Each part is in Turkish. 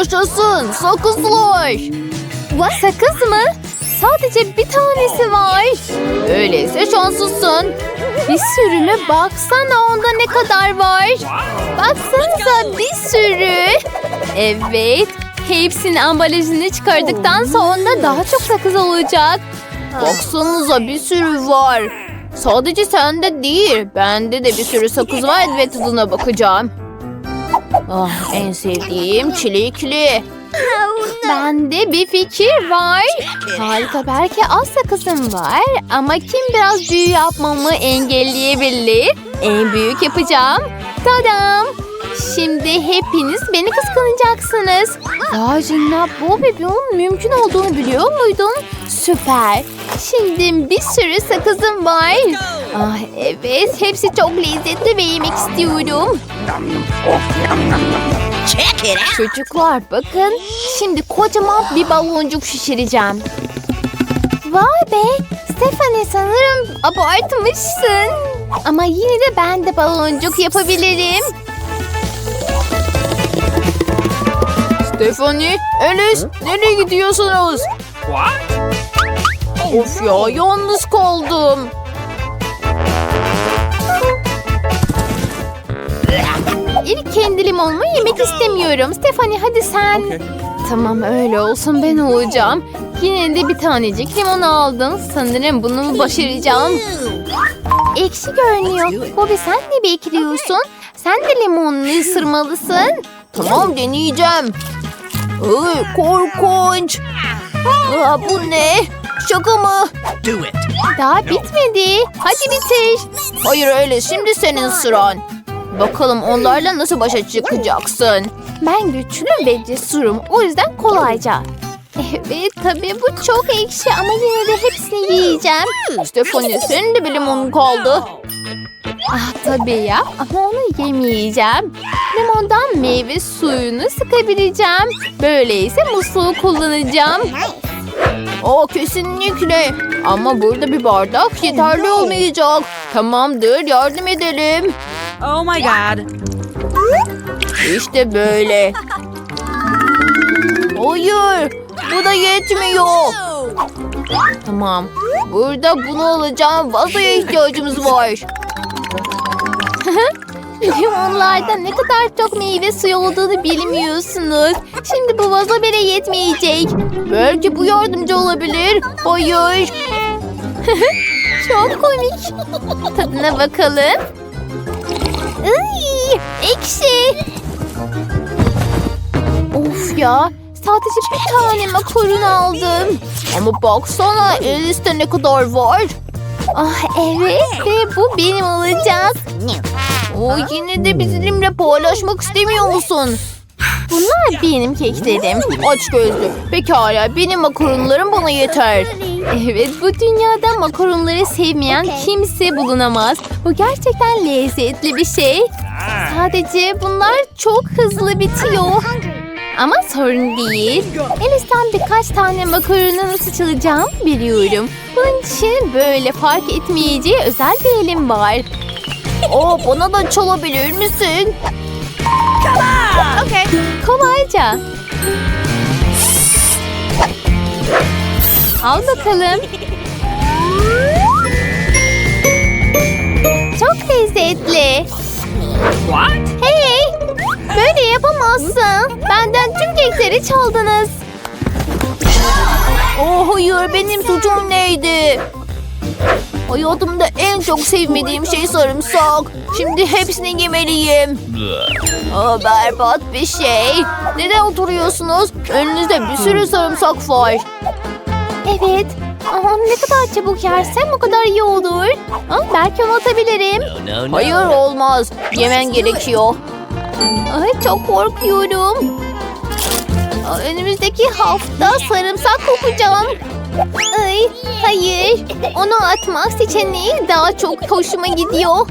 Yaşasın sakızlar. Sakız mı? Sadece bir tanesi var. Öyleyse şanslısın. Bir sürü mü? Baksana onda ne kadar var. Baksanıza bir sürü. Evet. Hepsinin ambalajını çıkardıktan sonra daha çok sakız olacak. Baksanıza bir sürü var. Sadece sende değil, bende de bir sürü sakız var ve tadına bakacağım. Ah, en sevdiğim çilekli. Bende bir fikir var. Harika belki az sakızım var ama kim biraz büyü yapmamı engelleyebilir? En büyük yapacağım. Tadam! Şimdi hepiniz beni kıskanacaksınız. Ya Jinna bu bunun mümkün olduğunu biliyor muydun? Süper. Şimdi bir sürü sakızım var. Ah evet hepsi çok lezzetli ve yemek istiyorum. Çocuklar bakın. Şimdi kocaman bir baloncuk şişireceğim. Vay be. Stephanie sanırım abartmışsın. Ama yine de ben de baloncuk yapabilirim. Stephanie, Alice, nereye gidiyorsunuz? Of ya, yalnız kaldım. İlk kendi limonumu yemek istemiyorum. Stephanie hadi sen. Tamam öyle olsun ben olacağım. Yine de bir tanecik limon aldın. Sanırım bunu başaracağım. Ekşi görünüyor. Bobby sen ne bekliyorsun? Sen de limonunu ısırmalısın. Tamam, deneyeceğim. Ay, korkunç. Aa, bu ne? Şaka mı? Do it. Daha bitmedi. Hadi bitir. Hayır öyle, şimdi senin sıran. Bakalım onlarla nasıl başa çıkacaksın? Ben güçlü ve cesurum. O yüzden kolayca. Evet tabii bu çok ekşi ama yine de hepsini yiyeceğim. Stephanie, senin de bir limonun kaldı. Ah tabii ya ama onu yemeyeceğim. Limondan meyve suyunu sıkabileceğim. Böyleyse musluğu kullanacağım. Aa, kesinlikle. Ama burada bir bardak yeterli olmayacak. Tamamdır, yardım edelim. Oh my god. İşte böyle. Hayır, bu da yetmiyor. Tamam, burada bunu alacağım. Vazoya ihtiyacımız var. Limonlarda ne kadar çok meyve suyu olduğunu bilmiyorsunuz. Şimdi bu vazo bile yetmeyecek. Belki bu yardımcı olabilir. Hayır. Çok komik. Tadına bakalım. Iy, ekşi. Of ya. Sadece bir tane makaron aldım. Ama baksana Alice'de ne kadar var. Ah evet ve bu benim olacak. O yine de bizimle paylaşmak istemiyor musun? Bunlar benim keklerim. Aç gözlü. Pekala benim makaronlarım bana yeter. Evet bu dünyada makaronları sevmeyen kimse bulunamaz. Bu gerçekten lezzetli bir şey. Sadece bunlar çok hızlı bitiyor. Ama sorun değil. Elis'ten birkaç tane makaronu nasıl çalacağım biliyorum. Bunun için böyle fark etmeyeceği özel bir elim var. Aa, bana da çalabilir misin? Okay. Kolayca. Al bakalım. Çok lezzetli. What? Hey! Böyle yapamazsın. Benden tüm kekleri çaldınız. Oh hayır benim suçum neydi? Hayatımda en çok sevmediğim şey sarımsak. Şimdi hepsini yemeliyim. Aa, berbat bir şey. Neden oturuyorsunuz? Önünüzde bir sürü sarımsak var. Evet. Ama ne kadar çabuk yersem o kadar iyi olur. Aa, belki onu atabilirim. Hayır olmaz. Yemen gerekiyor. Ay çok korkuyorum. Aa, Önümüzdeki hafta sarımsak kokacağım. Ay hayır. Onu atmak seçeneği daha çok hoşuma gidiyor.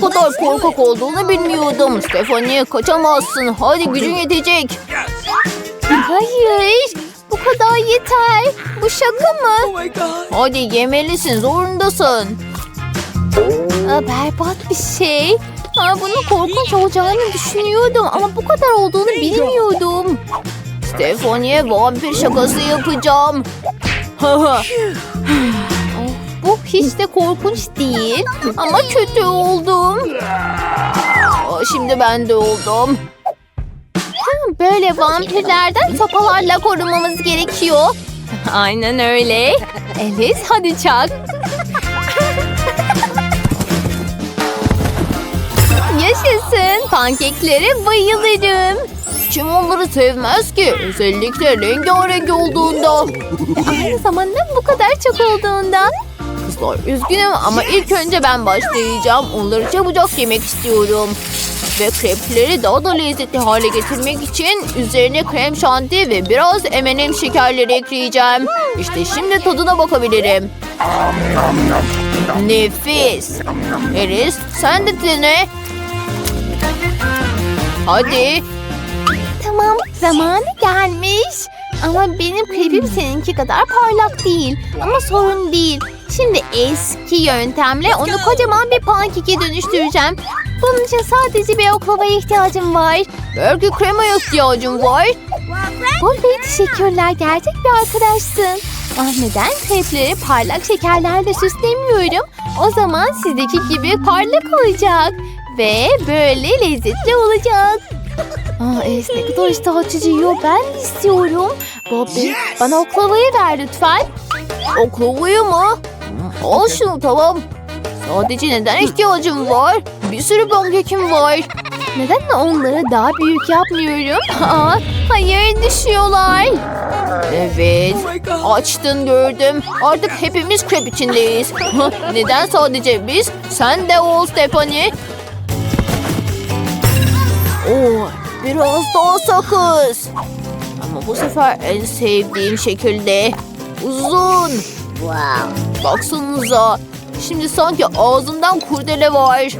Bu kadar korkak olduğunu bilmiyordum. Stephanie kaçamazsın. Hadi gücün yetecek. Hayır. Bu kadar yeter. Bu şaka mı? Oh. Hadi yemelisin zorundasın. Aa, berbat bir şey. Ha, bunun korkunç olacağını düşünüyordum ama bu kadar olduğunu bilmiyordum. Stefani'ye vampir şakası yapacağım. Of, bu hiç de korkunç değil ama kötü oldum. Aa, Şimdi ben de oldum. Böyle vampirlerden sopalarla korumamız gerekiyor. Aynen öyle. Alice hadi çak. Yaşasın. Pankeklere bayılırım. Kim onları sevmez ki? Özellikle rengarenk olduğunda. Aynı zamanda bu kadar çok olduğundan. Kızlar üzgünüm ama ilk önce ben başlayacağım. Onları çabucak yemek istiyorum. Ve krepleri daha da lezzetli hale getirmek için üzerine krem şanti ve biraz M&M şekerleri ekleyeceğim. İşte şimdi tadına bakabilirim. Nefis. Eris sen de dene. Hadi. Tamam zamanı gelmiş. Ama benim krepim seninki kadar parlak değil. Ama sorun değil. Şimdi eski yöntemle onu kocaman bir pankeke dönüştüreceğim. Bunun için sadece bir oklavaya ihtiyacım var. Belki kremaya ihtiyacım var. Bobby teşekkürler. Gerçek bir arkadaşsın. Ah neden krepleri parlak şekerlerle süslemiyorum? O zaman sizdeki gibi parlak olacak. Ve böyle lezzetli olacak. Aa, es ne kadar iştah açıcı yiyor. Ben istiyorum. Bobby bana oklavayı ver lütfen. Oklavayı mı? Al şunu tamam. Sadece neden ihtiyacım var? Bir sürü pankekim var. Neden onları daha büyük yapmıyorum? Aa, hayır düşüyorlar. Evet. Açtın gördüm. Artık hepimiz krep içindeyiz. Neden sadece biz? Sen de ol Stephanie. Oo, biraz daha sakız. Ama bu sefer en sevdiğim şekilde. Uzun. Baksanıza. Şimdi sanki ağzından kurdele var.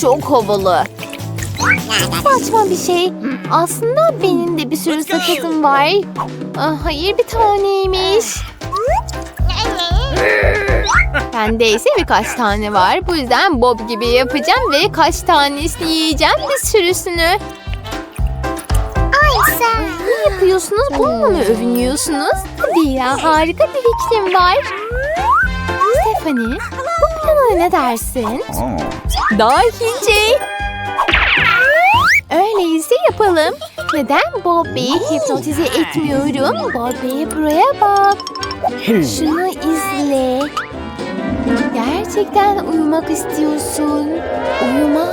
Çok havalı. Saçma bir şey. Aslında benim de bir sürü sakızım var. Ah, hayır bir taneymiş. Bende ise birkaç tane var. Bu yüzden Bob gibi yapacağım ve kaç tanesini yiyeceğim bir sürüsünü. Ay sen ne yapıyorsunuz? Bununla mı övünüyorsunuz? Hadi ya harika bir fikrim var. Stephanie bu plana ne dersin? Dahice. Öyleyse yapalım. Neden Bobby'yi hipnotize etmiyorum? Bobby buraya bak. Şunu izle. Gerçekten uyumak istiyorsun. Uyumak.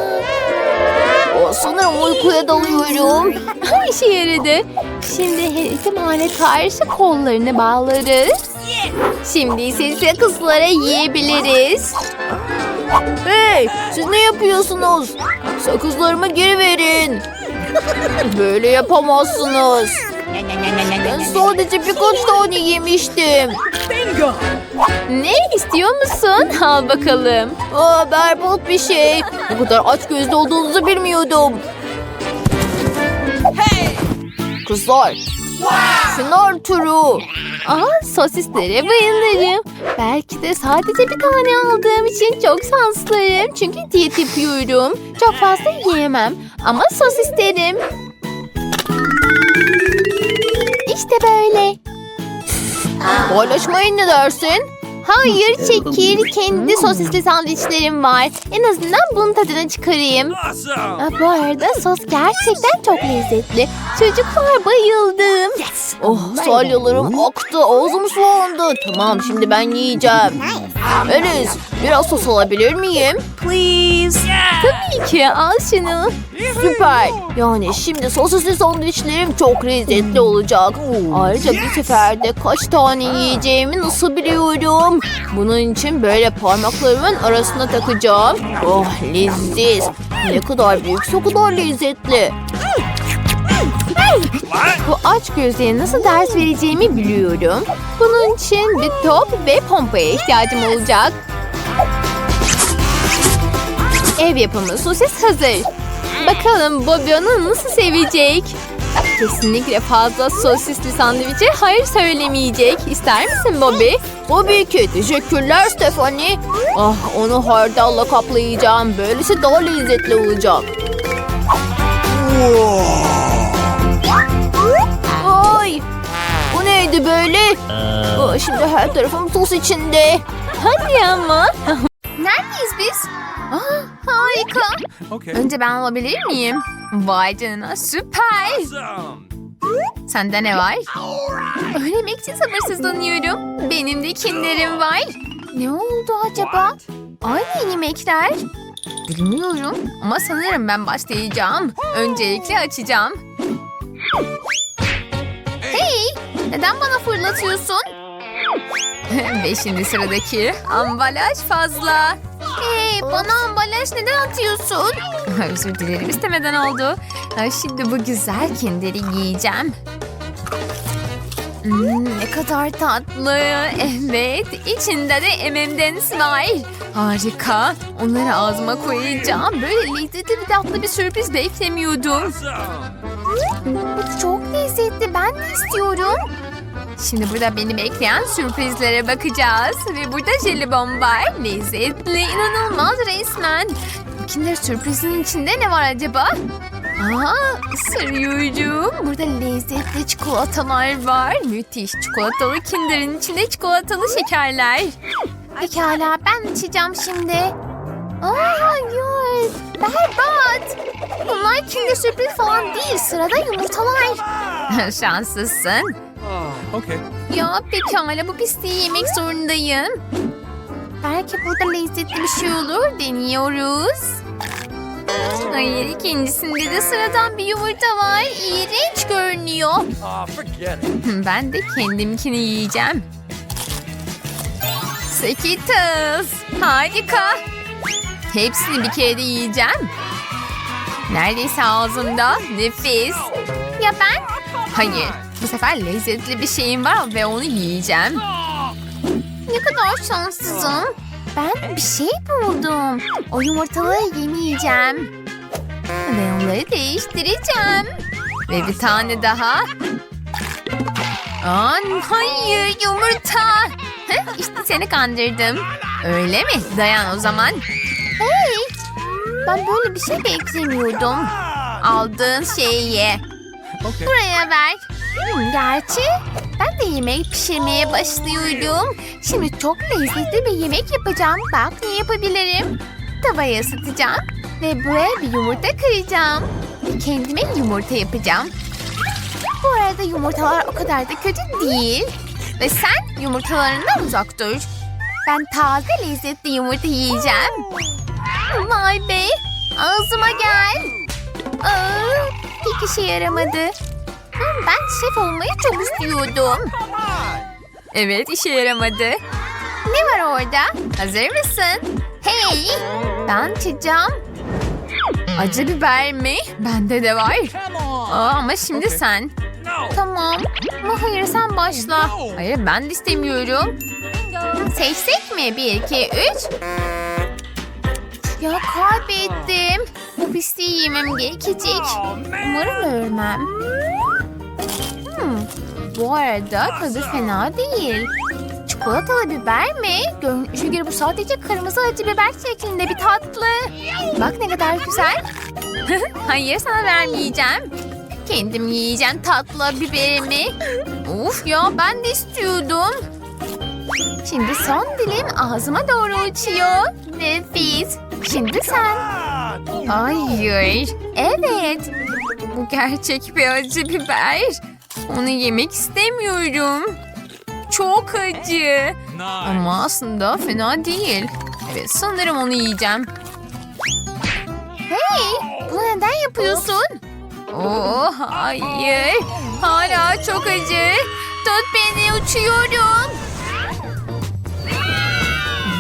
O sanırım uykuya dalıyorum. İşe yaradı. Şimdi her ihtimale karşı kollarını bağlarız. Şimdi ise kızlara yiyebiliriz. Hey, siz ne yapıyorsunuz? Sakızlarımı geri verin. Böyle yapamazsınız. Ben sadece birkaç tane yemiştim. Ne istiyor musun? Al bakalım. Aa, berbat bir şey. Bu kadar aç gözlü olduğunuzu bilmiyordum. Kızlar. Sınav turu. Aa, sosislere bayılırım. Belki de sadece bir tane aldığım için çok şanslıyım. Çünkü diyet yapıyorum. Çok fazla yiyemem. Ama sos isterim. İşte böyle. Paylaşmayın ne dersin? Hayır çekil. Kendi sosisli sandviçlerim var. En azından bunun tadına çıkarayım. Aa, bu arada sos gerçekten çok lezzetli. Çocuklar bayıldım. Oh salyalarım aktı. Ağzım sulandı. Tamam şimdi ben yiyeceğim. Elis biraz sos alabilir miyim? Please. Tabii ki al şunu. Süper. Yani şimdi sosisli sandviçlerim çok lezzetli olacak. Ayrıca bir seferde kaç tane yiyeceğimi nasıl biliyorum? Bunun için böyle parmaklarımın arasına takacağım. Oh leziz. Ne kadar büyükse o kadar lezzetli. Bu aç gözlüğe nasıl ders vereceğimi biliyorum. Bunun için bir top ve pompaya ihtiyacım olacak. Ev yapımı sosis hazır. Bakalım Bobby onu nasıl sevecek? Kesinlikle fazla sosisli sandviçe hayır söylemeyecek. İster misin Bobby? Tabii ki. Teşekkürler Stephanie. Ah onu hardalla kaplayacağım. Böylesi daha lezzetli olacak. Ay! Bu neydi böyle? Aa, şimdi her tarafım sos içinde. Hadi ama. Neredeyiz biz? Aa, harika. Okay. Önce ben alabilir miyim? Vay canına süper. Sende ne var? Öğrenmek için sabırsızlanıyorum. Benim de kinderim var. Ne oldu acaba? Aynı yemekler. Bilmiyorum ama sanırım ben başlayacağım. Öncelikle açacağım. Hey! Neden bana fırlatıyorsun? Ve şimdi sıradaki ambalaj fazla. Hey bana ambalaj neden atıyorsun? Özür dilerim istemeden oldu. Ha, Şimdi bu güzel kinderi giyeceğim. Hmm, ne kadar tatlı. Evet içinde de M&M's var. Harika. Onları ağzıma koyacağım. Böyle lezzetli bir tatlı bir sürpriz beklemiyordum. Bu çok lezzetli. Ben de istiyorum. Şimdi burada beni bekleyen sürprizlere bakacağız. Ve burada jelibon var. Lezzetli, inanılmaz resmen. Kinder sürprizin içinde ne var acaba? Aa, ısırıyorum. Burada lezzetli çikolatalar var. Müthiş çikolatalı kinderin içinde çikolatalı şekerler. Pekala ben açacağım şimdi. Aa, hayır. Berbat. Bunlar kinder sürpriz falan değil. Sırada yumurtalar. Şanslısın. Okay. Ya pekala bu pisliği yemek zorundayım. Belki burada lezzetli bir şey olur. Deniyoruz. Hayır ikincisinde de sıradan bir yumurta var. İğrenç görünüyor. Ah, it. Ben de kendimkini yiyeceğim. Skittles. Harika. Hepsini bir kere de yiyeceğim. Neredeyse ağzımda. Nefis. Ya ben? Hayır. Bu sefer lezzetli bir şeyim var ve onu yiyeceğim. Ne kadar şanssızım. Ben bir şey buldum. O yumurtaları yemeyeceğim. Ve onları değiştireceğim. Ve bir tane daha. An hayır yumurta. Heh, işte seni kandırdım. Öyle mi? Dayan o zaman. Hey! Ben böyle bir şey beklemiyordum. Aldığın şeyi ye. Okay. Buraya ver. Gerçi ben de yemek pişirmeye başlıyorum. Şimdi çok lezzetli bir yemek yapacağım. Bak ne yapabilirim. Tavayı ısıtacağım. Ve buraya bir yumurta kıracağım. Kendime yumurta yapacağım. Bu arada yumurtalar o kadar da kötü değil. Ve sen yumurtalarından uzak dur. Ben taze lezzetli yumurta yiyeceğim. Vay be. Ağzıma gel. Aa, hiç işe yaramadı. Ben şef olmayı çok istiyordum. Evet işe yaramadı. Ne var orada? Hazır mısın? Hey! Ben açacağım. Acı biber mi? Bende de var. Aa, ama şimdi Okay. sen. Tamam. Ama hayır sen başla. Hayır ben de istemiyorum. Seçsek mi? Bir, iki, üç. Ya kaybettim. Bu pisliği yemem gerekecek. Umarım ölmem. Bu arada tadı fena değil. Çikolatalı biber mi? Görünüşe göre bu sadece kırmızı acı biber şeklinde bir tatlı. Bak ne kadar güzel. Hayır sana vermeyeceğim. Kendim yiyeceğim tatlı biberimi. Of ya ben de istiyordum. Şimdi son dilim ağzıma doğru uçuyor. Nefis. Şimdi sen. Hayır. Evet. Bu gerçek bir acı biber. Onu yemek istemiyorum. Çok acı. Ama aslında fena değil. Evet sanırım onu yiyeceğim. Hey! Bunu neden yapıyorsun? Oh hayır. Hala çok acı. Tut beni uçuyorum.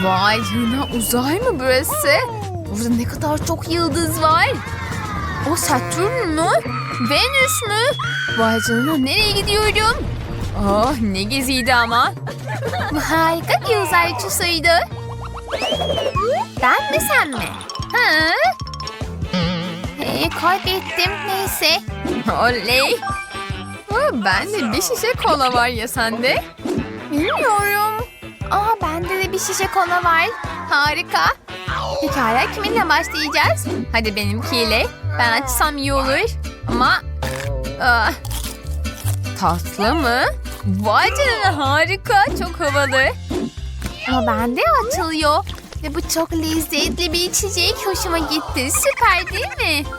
Vay canına uzay mı burası? Burada ne kadar çok yıldız var. O Satürn mü? Venüs mü? Vay canına nereye gidiyorum? Oh ne geziydi ama. Bu harika bir uzay uçuşuydu. Ben mi sen mi? Ha? Hey, kaybettim neyse. Oley. bende bir şişe kola var ya sende? Bilmiyorum. Aa bende de bir şişe kola var. Harika. Pekala kiminle başlayacağız? Hadi benimkiyle. Ben açsam iyi olur. Ama... Aa, tatlı mı? Vay canına harika. Çok havalı. Ama bende açılıyor. Ve bu çok lezzetli bir içecek. Hoşuma gitti. Süper değil mi?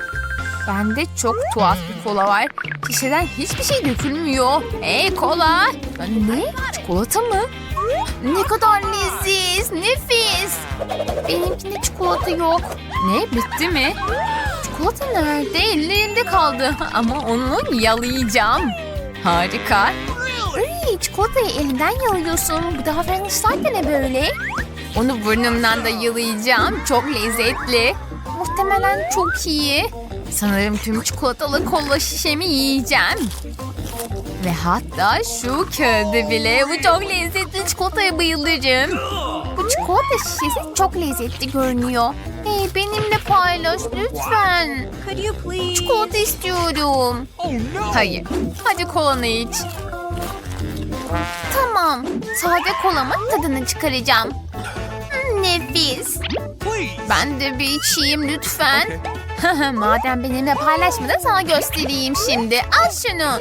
Bende çok tuhaf bir kola var. Şişeden hiçbir şey dökülmüyor. Ey kola. Ne? Çikolata mı? Ne kadar leziz, nefis. Benimkinde çikolata yok. Ne? Bitti mi? Çikolata nerede? Ellerinde kaldı. Ama onu yalayacağım. Harika. Ay, çikolatayı elinden yalıyorsun. Bu davranışlar da ne böyle? Onu burnumdan da yalayacağım. Çok lezzetli. Muhtemelen çok iyi. Sanırım tüm çikolatalı kola şişemi yiyeceğim. Ve hatta şu kağıdı bile. Bu çok lezzetli çikolataya bayılırım. Bu çikolata şişesi çok lezzetli görünüyor. Hey benimle paylaş lütfen. Could you please? Çikolata istiyorum. Oh no! Hayır. Hadi kolanı iç. Tamam. Sade kolamın tadını çıkaracağım. Nefis. Ben de bir içeyim lütfen. Madem benimle paylaşmadın sana göstereyim şimdi. Al şunu.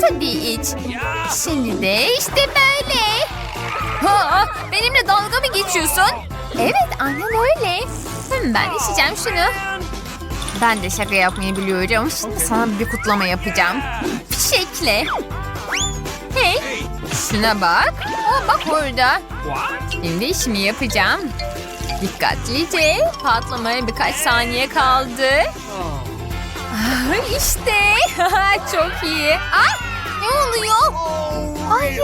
Tabii iç. Şimdi de işte böyle. Ha, benimle dalga mı geçiyorsun? Evet aynen öyle. Hmm, ben içeceğim şunu. Ben de şaka yapmayı biliyorum. Şimdi sana bir kutlama yapacağım. Fişekle. Hey şuna bak. Aa, bak orada. Şimdi işimi yapacağım. Dikkatlice patlamaya birkaç saniye kaldı. İşte çok iyi. Ah, ne oluyor? Hayır.